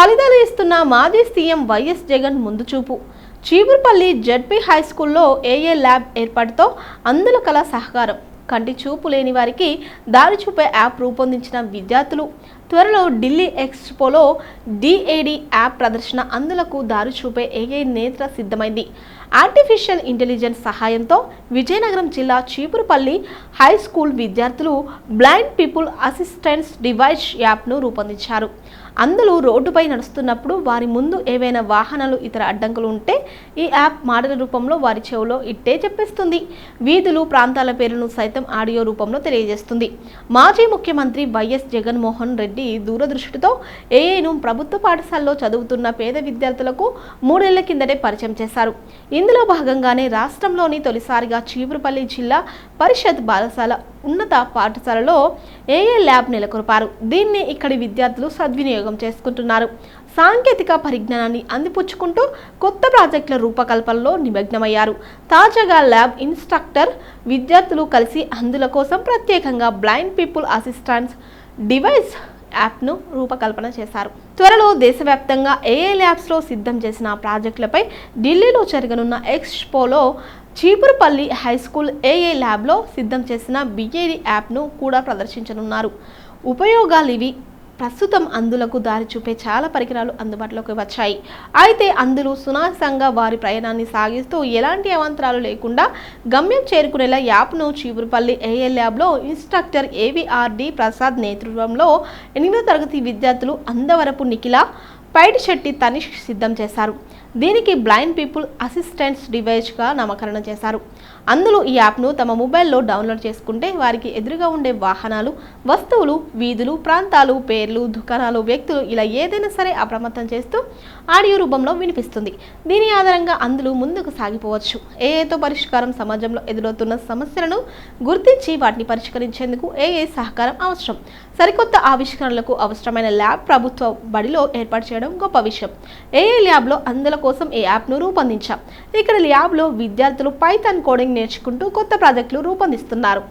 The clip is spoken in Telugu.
ఫలితాలు ఇస్తున్న మాజీ సీఎం వైఎస్ జగన్ ముందు చూపు చీపురుపల్లి జడ్పీ హై స్కూల్లో ఏఏ ల్యాబ్ ఏర్పాటుతో అందుల కళ సహకారం. కంటి చూపు లేని వారికి దారి చూపే యాప్ రూపొందించిన విద్యార్థులు. త్వరలో ఢిల్లీ ఎక్స్పోలో డిఏడి యాప్ ప్రదర్శన అందులకు దారి చూపే ఏఐ నేత్ర సిద్ధమైంది. ఆర్టిఫిషియల్ ఇంటెలిజెన్స్ సహాయంతో విజయనగరం జిల్లా చీపురుపల్లి హై స్కూల్ విద్యార్థులు బ్లైండ్ పీపుల్ అసిస్టెన్స్ డివైస్ యాప్ను రూపొందించారు. అందులో రోడ్డుపై నడుస్తున్నప్పుడు వారి ముందు ఏవైనా వాహనాలు ఇతర అడ్డంకులు ఉంటే ఈ యాప్ మాటల రూపంలో వారి చెవిలో ఇట్టే చెప్పేస్తుంది. వీధులు ప్రాంతాల పేర్లను సైతం ఆడియో రూపంలో తెలియజేస్తుంది. మాజీ ముఖ్యమంత్రి వైఎస్ జగన్మోహన్ రెడ్డి దూరదృష్టితో ఏఏను ప్రభుత్వ పాఠశాలలో చదువుతున్న పేద విద్యార్థులకు మూడేళ్ళ కిందటే పరిచయం చేశారు. ఇందులో భాగంగానే రాష్ట్రంలోని తొలిసారిగా చీపురుపల్లి జిల్లా పరిషత్ బాలశాల ఉన్నత పాఠశాలలో ఏఏ ల్యాబ్ నెలకొల్పారు. దీన్ని ఇక్కడి విద్యార్థులు సద్వినియోగం చేసుకుంటున్నారు. సాంకేతిక పరిజ్ఞానాన్ని అందిపుచ్చుకుంటూ కొత్త ప్రాజెక్టుల రూపకల్పనలో నిమగ్నమయ్యారు. తాజాగా ల్యాబ్ ఇన్స్ట్రక్టర్ విద్యార్థులు కలిసి అందుల కోసం ప్రత్యేకంగా బ్లైండ్ పీపుల్ అసిస్టెన్స్ డివైస్ యాప్ను రూపకల్పన చేశారు. త్వరలో దేశవ్యాప్తంగా ఏఏ ల్యాబ్స్లో సిద్ధం చేసిన ప్రాజెక్టులపై ఢిల్లీలో జరగనున్న ఎక్స్పోలో చీపురుపల్లి హై స్కూల్ ఏఏ ల్యాబ్లో సిద్ధం చేసిన బిఏడి యాప్ను కూడా ప్రదర్శించనున్నారు. ఉపయోగాలు ఇవి. ప్రస్తుతం అందులకు దారి చూపే చాలా పరికరాలు అందుబాటులోకి వచ్చాయి. అయితే అందులో సునాసంగా వారి ప్రయాణాన్ని సాగిస్తూ ఎలాంటి అవాంతరాలు లేకుండా గమ్యం చేరుకునేలా యాప్ను చీపురుపల్లి ఏఎల్ ల్యాబ్లో ఇన్స్ట్రక్టర్ ఏవిఆర్డి ప్రసాద్ నేతృత్వంలో ఎనిమిదో తరగతి విద్యార్థులు అందవరపు నిఖిల పైటి శెట్టి తనిష్ సిద్ధం చేశారు. దీనికి బ్లైండ్ పీపుల్ అసిస్టెంట్స్ డివైస్గా నామకరణం చేశారు. అందులో ఈ యాప్ను తమ మొబైల్లో డౌన్లోడ్ చేసుకుంటే వారికి ఎదురుగా ఉండే వాహనాలు వస్తువులు వీధులు ప్రాంతాలు పేర్లు దుకాణాలు వ్యక్తులు ఇలా ఏదైనా సరే అప్రమత్తం చేస్తూ ఆడియో రూపంలో వినిపిస్తుంది. దీని ఆధారంగా అందులో ముందుకు సాగిపోవచ్చు. ఏఏతో పరిష్కారం సమాజంలో ఎదురవుతున్న సమస్యలను గుర్తించి వాటిని పరిష్కరించేందుకు ఏఏ సహకారం అవసరం. సరికొత్త ఆవిష్కరణలకు అవసరమైన ల్యాబ్ ప్రభుత్వ బడిలో ఏర్పాటు చేయడం చేయడం గొప్ప విషయం. ఏఏ ల్యాబ్లో అందుల కోసం ఈ యాప్ను రూపొందించాం? ఇక్కడ ల్యాబ్లో విద్యార్థులు పైథాన్ కోడింగ్ నేర్చుకుంటూ కొత్త ప్రాజెక్టులు రూపొందిస్తున్నారు.